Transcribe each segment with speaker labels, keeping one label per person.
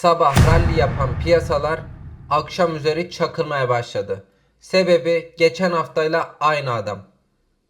Speaker 1: Sabah rally yapan piyasalar akşam üzeri çakılmaya başladı. Sebebi geçen haftayla aynı adam.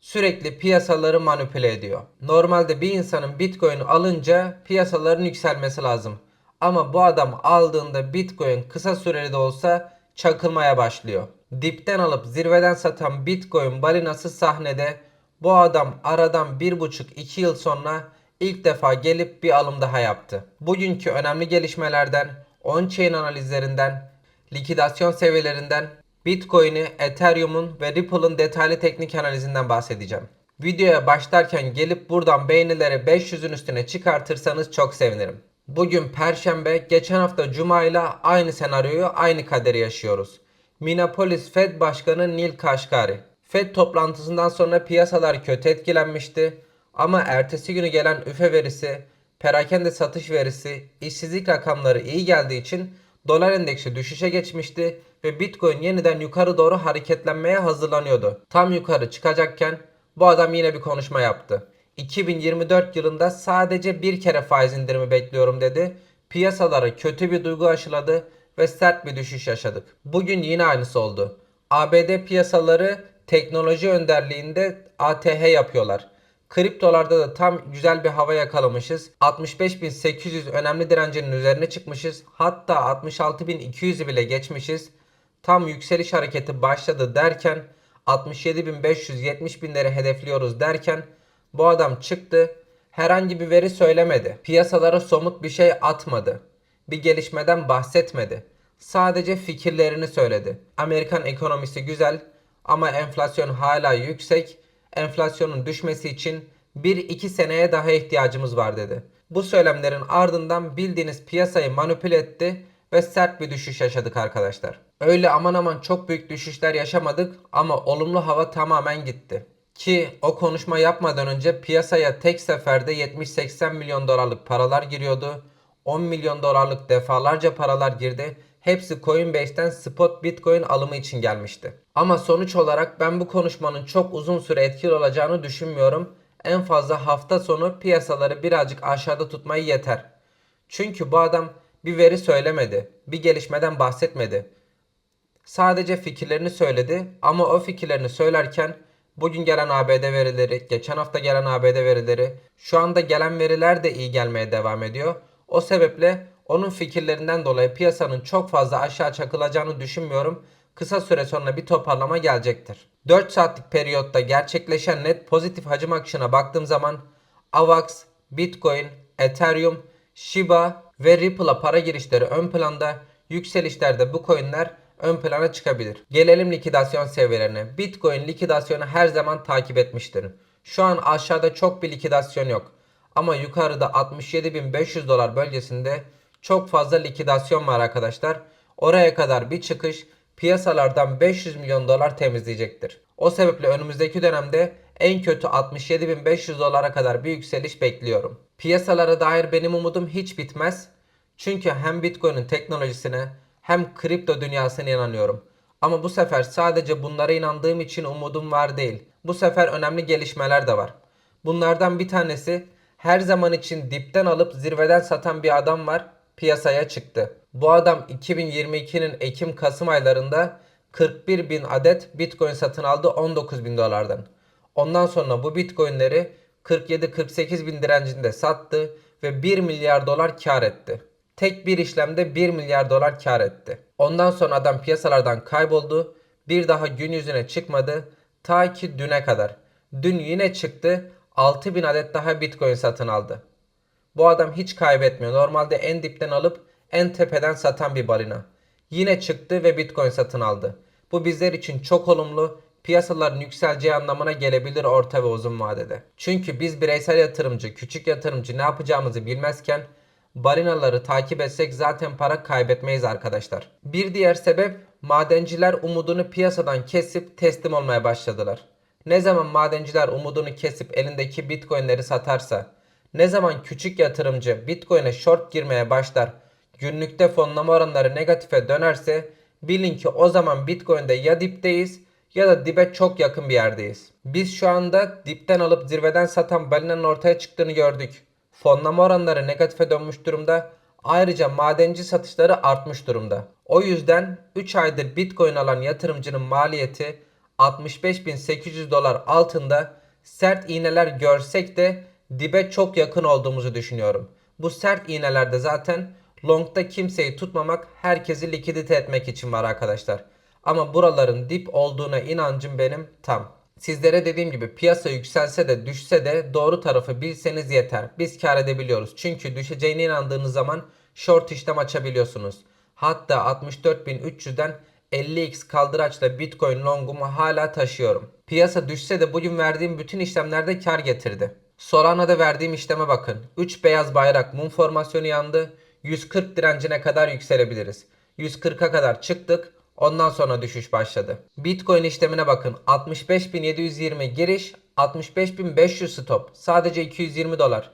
Speaker 1: Sürekli piyasaları manipüle ediyor. Normalde bir insanın Bitcoin alınca piyasaların yükselmesi lazım. Ama bu adam aldığında Bitcoin kısa süreli de olsa çakılmaya başlıyor. Dipten alıp zirveden satan Bitcoin balinası sahnede bu adam aradan 1,5-2 yıl sonra ilk defa gelip bir alım daha yaptı. Bugünkü önemli gelişmelerden, on-chain analizlerinden, likidasyon seviyelerinden, Bitcoin'i, Ethereum'un ve Ripple'ın detaylı teknik analizinden bahsedeceğim. Videoya başlarken gelip buradan beğenileri 500'ün üstüne çıkartırsanız çok sevinirim. Bugün Perşembe, geçen hafta Cuma ile aynı senaryoyu, aynı kaderi yaşıyoruz. Minneapolis Fed Başkanı Neil Kashkari. Fed toplantısından sonra piyasalar kötü etkilenmişti. Ama ertesi günü gelen üfe verisi, perakende satış verisi, işsizlik rakamları iyi geldiği için dolar endeksi düşüşe geçmişti ve Bitcoin yeniden yukarı doğru hareketlenmeye hazırlanıyordu. Tam yukarı çıkacakken bu adam yine bir konuşma yaptı. 2024 yılında sadece bir kere faiz indirimi bekliyorum dedi. Piyasalara kötü bir duygu aşıladı ve sert bir düşüş yaşadık. Bugün yine aynısı oldu. ABD piyasaları teknoloji önderliğinde ATH yapıyorlar. Kriptolarda da tam güzel bir hava yakalamışız. 65.800 önemli direncinin üzerine çıkmışız. Hatta 66.200'ü bile geçmişiz. Tam yükseliş hareketi başladı derken 67.500 binleri hedefliyoruz derken bu adam çıktı. Herhangi bir veri söylemedi. Piyasalara somut bir şey atmadı. Bir gelişmeden bahsetmedi. Sadece fikirlerini söyledi. Amerikan ekonomisi güzel ama enflasyon hala yüksek. Enflasyonun düşmesi için 1-2 seneye daha ihtiyacımız var dedi. Bu söylemlerin ardından bildiğiniz piyasayı manipüle etti ve sert bir düşüş yaşadık arkadaşlar. Öyle aman aman çok büyük düşüşler yaşamadık ama olumlu hava tamamen gitti. Ki o konuşma yapmadan önce piyasaya tek seferde 70-80 milyon dolarlık paralar giriyordu. 10 milyon dolarlık defalarca paralar girdi. Hepsi Coinbase'ten spot Bitcoin alımı için gelmişti. Ama sonuç olarak ben bu konuşmanın çok uzun süre etkili olacağını düşünmüyorum. En fazla hafta sonu piyasaları birazcık aşağıda tutmayı yeter. Çünkü bu adam bir veri söylemedi. Bir gelişmeden bahsetmedi. Sadece fikirlerini söyledi ama o fikirlerini söylerken bugün gelen ABD verileri, geçen hafta gelen ABD verileri, şu anda gelen veriler de iyi gelmeye devam ediyor. O sebeple onun fikirlerinden dolayı piyasanın çok fazla aşağı çakılacağını düşünmüyorum. Kısa süre sonra bir toparlama gelecektir. 4 saatlik periyotta gerçekleşen net pozitif hacim akışına baktığım zaman AVAX, Bitcoin, Ethereum, Shiba ve Ripple'a para girişleri ön planda, yükselişlerde bu coinler ön plana çıkabilir. Gelelim likidasyon seviyelerine. Bitcoin likidasyonu her zaman takip etmiştir. Şu an aşağıda çok bir likidasyon yok. Ama yukarıda 67.500 dolar bölgesinde çok fazla likidasyon var arkadaşlar. Oraya kadar bir çıkış piyasalardan 500 milyon dolar temizleyecektir. O sebeple önümüzdeki dönemde en kötü 67.500 dolara kadar bir yükseliş bekliyorum. Piyasalara dair benim umudum hiç bitmez. Çünkü hem Bitcoin'in teknolojisine hem kripto dünyasına inanıyorum. Ama bu sefer sadece bunlara inandığım için umudum var değil. Bu sefer önemli gelişmeler de var. Bunlardan bir tanesi her zaman için dipten alıp zirveden satan bir adam var piyasaya çıktı. Bu adam 2022'nin Ekim-Kasım aylarında 41 bin adet Bitcoin satın aldı 19 bin dolardan. Ondan sonra bu Bitcoin'leri 47-48 bin direncinde sattı ve 1 milyar dolar kar etti. Tek bir işlemde 1 milyar dolar kar etti. Ondan sonra adam piyasalardan kayboldu. Bir daha gün yüzüne çıkmadı. Ta ki düne kadar. Dün yine çıktı. 6000 adet daha Bitcoin satın aldı. Bu adam hiç kaybetmiyor. Normalde en dipten alıp en tepeden satan bir balina. Yine çıktı ve Bitcoin satın aldı. Bu bizler için çok olumlu. Piyasaların yükseleceği anlamına gelebilir orta ve uzun vadede. Çünkü biz bireysel yatırımcı, küçük yatırımcı ne yapacağımızı bilmezken balinaları takip etsek zaten para kaybetmeyiz arkadaşlar. Bir diğer sebep madenciler umudunu piyasadan kesip teslim olmaya başladılar. Ne zaman madenciler umudunu kesip elindeki bitcoinleri satarsa, ne zaman küçük yatırımcı bitcoin'e short girmeye başlar, günlükte fonlama oranları negatife dönerse bilin ki o zaman bitcoin'de ya dipteyiz ya da dibe çok yakın bir yerdeyiz. Biz şu anda dipten alıp zirveden satan balinanın ortaya çıktığını gördük. Fonlama oranları negatife dönmüş durumda. Ayrıca madenci satışları artmış durumda. O yüzden 3 aydır Bitcoin alan yatırımcının maliyeti 65.800 dolar altında sert iğneler görsek de dibe çok yakın olduğumuzu düşünüyorum. Bu sert iğnelerde zaten longda kimseyi tutmamak, herkesi likidite etmek için var arkadaşlar. Ama buraların dip olduğuna inancım benim tam. Sizlere dediğim gibi piyasa yükselse de düşse de doğru tarafı bilseniz yeter. Biz kar edebiliyoruz. Çünkü düşeceğine inandığınız zaman short işlem açabiliyorsunuz. Hatta 64.300'den 50x kaldıraçla Bitcoin longumu hala taşıyorum. Piyasa düşse de bugün verdiğim bütün işlemlerde kar getirdi. Solana'da verdiğim işleme bakın. 3 beyaz bayrak mum formasyonu yandı. 140 direncine kadar yükselebiliriz. 140'a kadar çıktık. Ondan sonra düşüş başladı. Bitcoin işlemine bakın. 65.720 giriş, 65.500 stop. Sadece 220 dolar.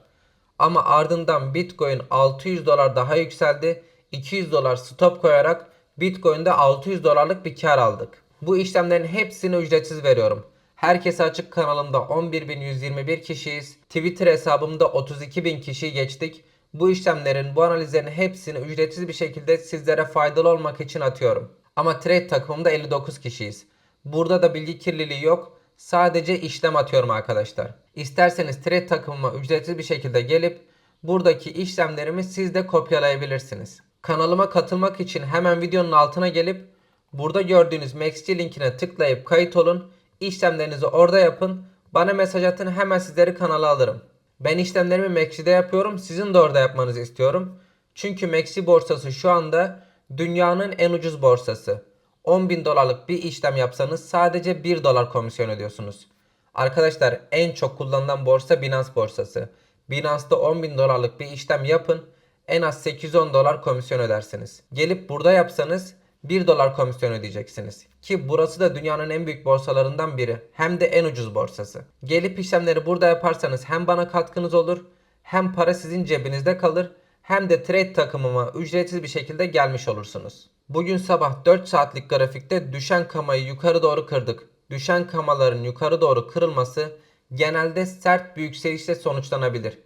Speaker 1: Ama ardından Bitcoin 600 dolar daha yükseldi. 200 dolar stop koyarak Bitcoin'de 600 dolarlık bir kar aldık. Bu işlemlerin hepsini ücretsiz veriyorum. Herkese açık kanalımda 11.121 kişiyiz. Twitter hesabımda 32.000 kişiyi geçtik. Bu işlemlerin, bu analizlerin hepsini ücretsiz bir şekilde sizlere faydalı olmak için atıyorum. Ama trade takımımda 59 kişiyiz. Burada da bilgi kirliliği yok. Sadece işlem atıyorum arkadaşlar. İsterseniz trade takımıma ücretsiz bir şekilde gelip buradaki işlemlerimi siz de kopyalayabilirsiniz. Kanalıma katılmak için hemen videonun altına gelip burada gördüğünüz MaxG linkine tıklayıp kayıt olun. İşlemlerinizi orada yapın. Bana mesaj atın hemen sizleri kanala alırım. Ben işlemlerimi Maxi'de yapıyorum. Sizin de orada yapmanızı istiyorum. Çünkü Maxi borsası şu anda dünyanın en ucuz borsası. 10 bin dolarlık bir işlem yapsanız sadece 1 dolar komisyon ödüyorsunuz. Arkadaşlar en çok kullanılan borsa Binance borsası. Binance'da 10 bin dolarlık bir işlem yapın. En az 8-10 dolar komisyon ödersiniz. Gelip burada yapsanız 1 dolar komisyon ödeyeceksiniz. Ki burası da dünyanın en büyük borsalarından biri. Hem de en ucuz borsası. Gelip işlemleri burada yaparsanız hem bana katkınız olur hem para sizin cebinizde kalır hem de trade takımıma ücretsiz bir şekilde gelmiş olursunuz. Bugün sabah 4 saatlik grafikte düşen kamayı yukarı doğru kırdık. Düşen kamaların yukarı doğru kırılması genelde sert bir yükselişle sonuçlanabilir.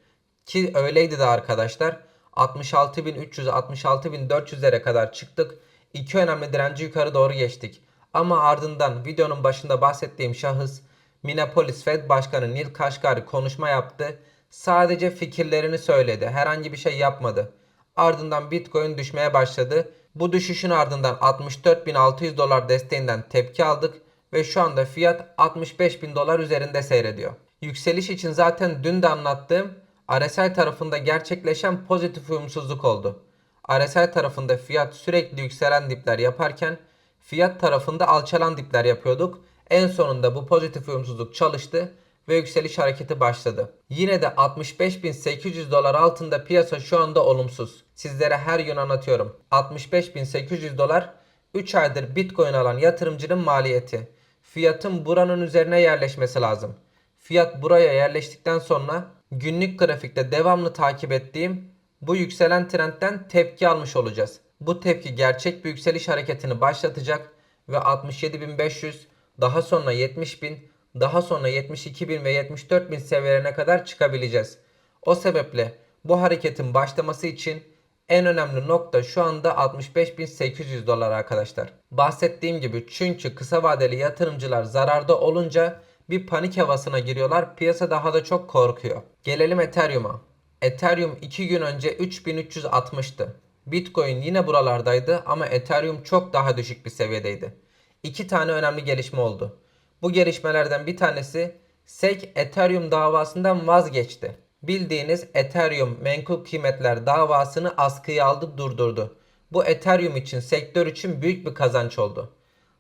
Speaker 1: Ki öyleydi de arkadaşlar. 66.300 66.400'lere kadar çıktık. İki önemli direnci yukarı doğru geçtik. Ama ardından videonun başında bahsettiğim şahıs Minneapolis Fed Başkanı Neil Kashkari konuşma yaptı. Sadece fikirlerini söyledi. Herhangi bir şey yapmadı. Ardından Bitcoin düşmeye başladı. Bu düşüşün ardından 64.600 dolar desteğinden tepki aldık ve şu anda fiyat 65.000 dolar üzerinde seyrediyor. Yükseliş için zaten dün de anlattığım RSI tarafında gerçekleşen pozitif uyumsuzluk oldu. RSI tarafında fiyat sürekli yükselen dipler yaparken fiyat tarafında alçalan dipler yapıyorduk. En sonunda bu pozitif uyumsuzluk çalıştı ve yükseliş hareketi başladı. Yine de 65.800 dolar altında piyasa şu anda olumsuz. Sizlere her gün anlatıyorum. 65.800 dolar 3 aydır Bitcoin alan yatırımcının maliyeti. Fiyatın buranın üzerine yerleşmesi lazım. Fiyat buraya yerleştikten sonra günlük grafikte devamlı takip ettiğim bu yükselen trendten tepki almış olacağız. Bu tepki gerçek bir yükseliş hareketini başlatacak ve 67.500 daha sonra 70.000 daha sonra 72.000 ve 74.000 seviyelerine kadar çıkabileceğiz. O sebeple bu hareketin başlaması için en önemli nokta şu anda 65.800 dolar arkadaşlar. Bahsettiğim gibi çünkü kısa vadeli yatırımcılar zararda olunca bir panik havasına giriyorlar. Piyasa daha da çok korkuyor. Gelelim Ethereum'a. Ethereum 2 gün önce 3360'tı. Bitcoin yine buralardaydı ama Ethereum çok daha düşük bir seviyedeydi. İki tane önemli gelişme oldu. Bu gelişmelerden bir tanesi SEC Ethereum davasından vazgeçti. Bildiğiniz Ethereum menkul kıymetler davasını askıya aldı durdurdu. Bu Ethereum için sektör için büyük bir kazanç oldu.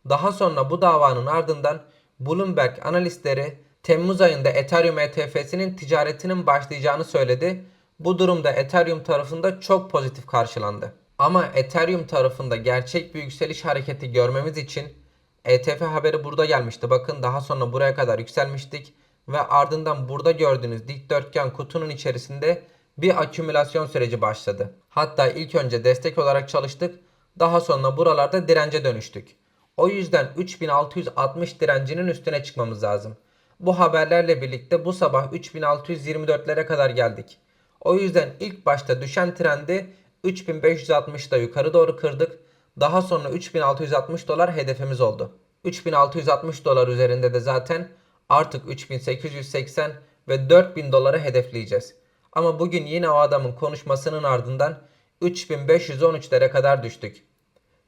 Speaker 1: Daha sonra bu davanın ardından Bloomberg analistleri Temmuz ayında Ethereum ETF'sinin ticaretinin başlayacağını söyledi. Bu durumda Ethereum tarafında çok pozitif karşılandı. Ama Ethereum tarafında gerçek bir yükseliş hareketi görmemiz için ETF haberi burada gelmişti. Bakın daha sonra buraya kadar yükselmiştik ve ardından burada gördüğünüz dikdörtgen kutunun içerisinde bir akümülasyon süreci başladı. Hatta ilk önce destek olarak çalıştık. Daha sonra buralarda dirence dönüştük. O yüzden 3660 direncinin üstüne çıkmamız lazım. Bu haberlerle birlikte bu sabah 3624'lere kadar geldik. O yüzden ilk başta düşen trendi 3560'da yukarı doğru kırdık. Daha sonra 3660 dolar hedefimiz oldu. 3660 dolar üzerinde de zaten artık 3880 ve 4000 doları hedefleyeceğiz. Ama bugün yine o adamın konuşmasının ardından 3513'lere kadar düştük.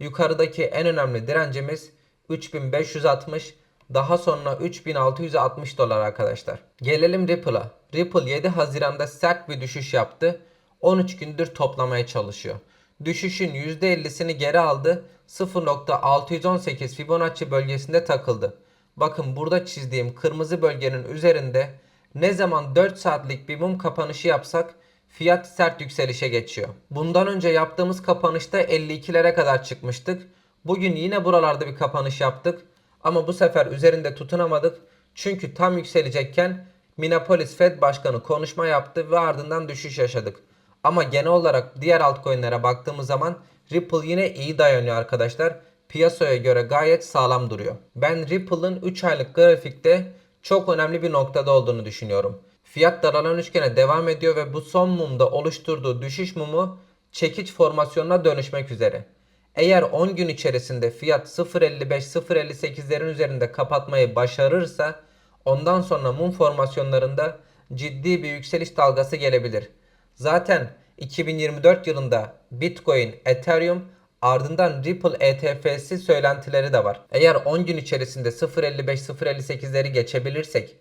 Speaker 1: Yukarıdaki en önemli direncimiz 3560 daha sonra 3660 dolar arkadaşlar. Gelelim Ripple'a. Ripple 7 Haziran'da sert bir düşüş yaptı. 13 gündür toplamaya çalışıyor. Düşüşün %50'sini geri aldı. 0.618 Fibonacci bölgesinde takıldı. Bakın burada çizdiğim kırmızı bölgenin üzerinde ne zaman 4 saatlik bir mum kapanışı yapsak fiyat sert yükselişe geçiyor. Bundan önce yaptığımız kapanışta 52'lere kadar çıkmıştık. Bugün yine buralarda bir kapanış yaptık. Ama bu sefer üzerinde tutunamadık. Çünkü tam yükselecekken Minneapolis Fed Başkanı konuşma yaptı ve ardından düşüş yaşadık. Ama genel olarak diğer altcoin'lere baktığımız zaman Ripple yine iyi dayanıyor arkadaşlar. Piyasaya göre gayet sağlam duruyor. Ben Ripple'ın 3 aylık grafikte çok önemli bir noktada olduğunu düşünüyorum. Fiyat daralan üçgene devam ediyor ve bu son mumda oluşturduğu düşüş mumu çekiç formasyonuna dönüşmek üzere. Eğer 10 gün içerisinde fiyat 0.55-0.58'lerin üzerinde kapatmayı başarırsa ondan sonra mum formasyonlarında ciddi bir yükseliş dalgası gelebilir. Zaten 2024 yılında Bitcoin, Ethereum ardından Ripple ETF'si söylentileri de var. Eğer 10 gün içerisinde 0.55-0.58'leri geçebilirsek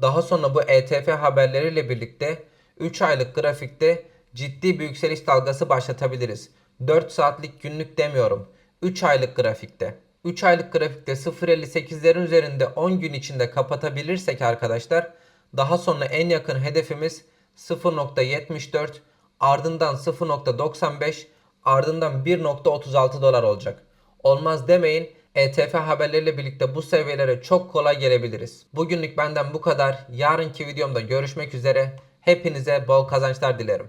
Speaker 1: daha sonra bu ETF haberleriyle birlikte 3 aylık grafikte ciddi bir yükseliş dalgası başlatabiliriz. 4 saatlik günlük demiyorum. 3 aylık grafikte. 3 aylık grafikte 0.58'lerin üzerinde 10 gün içinde kapatabilirsek arkadaşlar daha sonra en yakın hedefimiz 0.74 ardından 0.95 ardından 1.36 dolar olacak. Olmaz demeyin. ETF haberleriyle birlikte bu seviyelere çok kolay gelebiliriz. Bugünlük benden bu kadar. Yarınki videomda görüşmek üzere. Hepinize bol kazançlar dilerim.